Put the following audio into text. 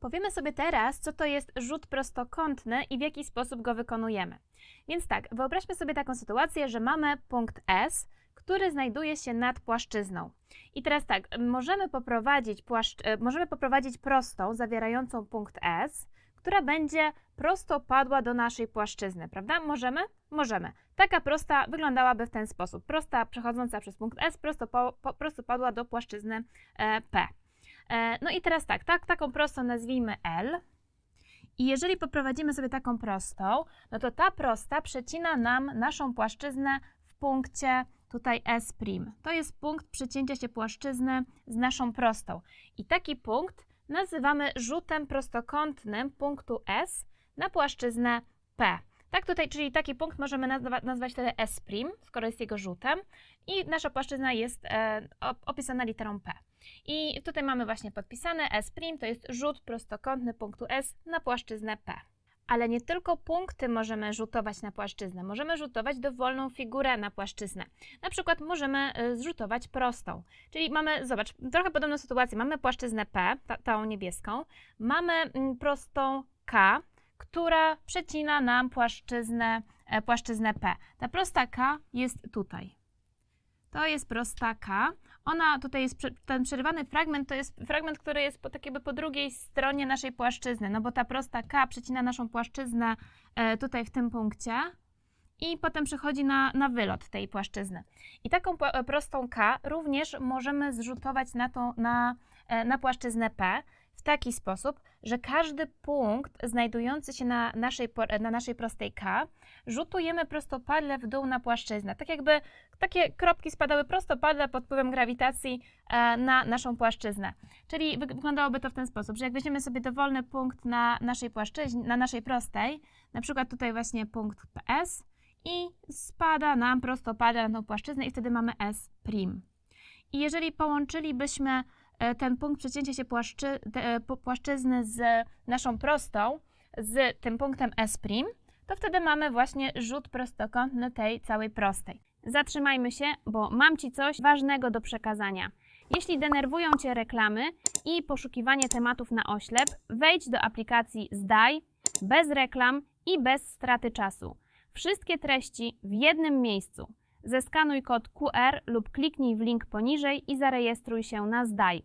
Powiemy sobie teraz, co to jest rzut prostokątny i w jaki sposób go wykonujemy. Więc tak, wyobraźmy sobie taką sytuację, że mamy punkt S, który znajduje się nad płaszczyzną. I teraz tak, możemy poprowadzić, płaszcz, e, możemy poprowadzić prostą zawierającą punkt S, która będzie prostopadła do naszej płaszczyzny, prawda? Możemy? Możemy. Taka prosta wyglądałaby w ten sposób. Prosta przechodząca przez punkt S prosto, po, po, prostopadła do płaszczyzny e, P. E, no i teraz tak, tak, taką prostą nazwijmy L. I jeżeli poprowadzimy sobie taką prostą, no to ta prosta przecina nam naszą płaszczyznę w punkcie tutaj S'. To jest punkt przecięcia się płaszczyzny z naszą prostą. I taki punkt nazywamy rzutem prostokątnym punktu S na płaszczyznę P. Tak tutaj, czyli taki punkt możemy nazwa, nazwać wtedy S', skoro jest jego rzutem i nasza płaszczyzna jest e, op- opisana literą P. I tutaj mamy właśnie podpisane S', to jest rzut prostokątny punktu S na płaszczyznę P. Ale nie tylko punkty możemy rzutować na płaszczyznę, możemy rzutować dowolną figurę na płaszczyznę. Na przykład możemy y, zrzutować prostą. Czyli mamy, zobacz, trochę podobną sytuację. Mamy płaszczyznę P, ta, tą niebieską, mamy mm, prostą K, która przecina nam płaszczyznę, e, płaszczyznę P. Ta prosta K jest tutaj. To jest prosta K. Ona tutaj jest, ten przerywany fragment to jest fragment, który jest po, tak jakby po drugiej stronie naszej płaszczyzny, no bo ta prosta K przecina naszą płaszczyznę e, tutaj w tym punkcie i potem przechodzi na, na wylot tej płaszczyzny. I taką e, prostą K również możemy zrzutować na, tą, na, e, na płaszczyznę P taki sposób, że każdy punkt znajdujący się na naszej, na naszej prostej K rzutujemy prostopadle w dół na płaszczyznę. Tak jakby takie kropki spadały prostopadle pod wpływem grawitacji e, na naszą płaszczyznę. Czyli wy- wyglądałoby to w ten sposób, że jak weźmiemy sobie dowolny punkt na naszej płaszczyźnie, na naszej prostej, na przykład tutaj właśnie punkt PS i spada nam prostopadle na tą płaszczyznę i wtedy mamy S'. I jeżeli połączylibyśmy ten punkt przecięcia się płaszczy, e, płaszczyzny z naszą prostą, z tym punktem S', to wtedy mamy właśnie rzut prostokątny tej całej prostej. Zatrzymajmy się, bo mam Ci coś ważnego do przekazania. Jeśli denerwują Cię reklamy i poszukiwanie tematów na oślep, wejdź do aplikacji Zdaj bez reklam i bez straty czasu. Wszystkie treści w jednym miejscu. Zeskanuj kod QR lub kliknij w link poniżej i zarejestruj się na Zdaj.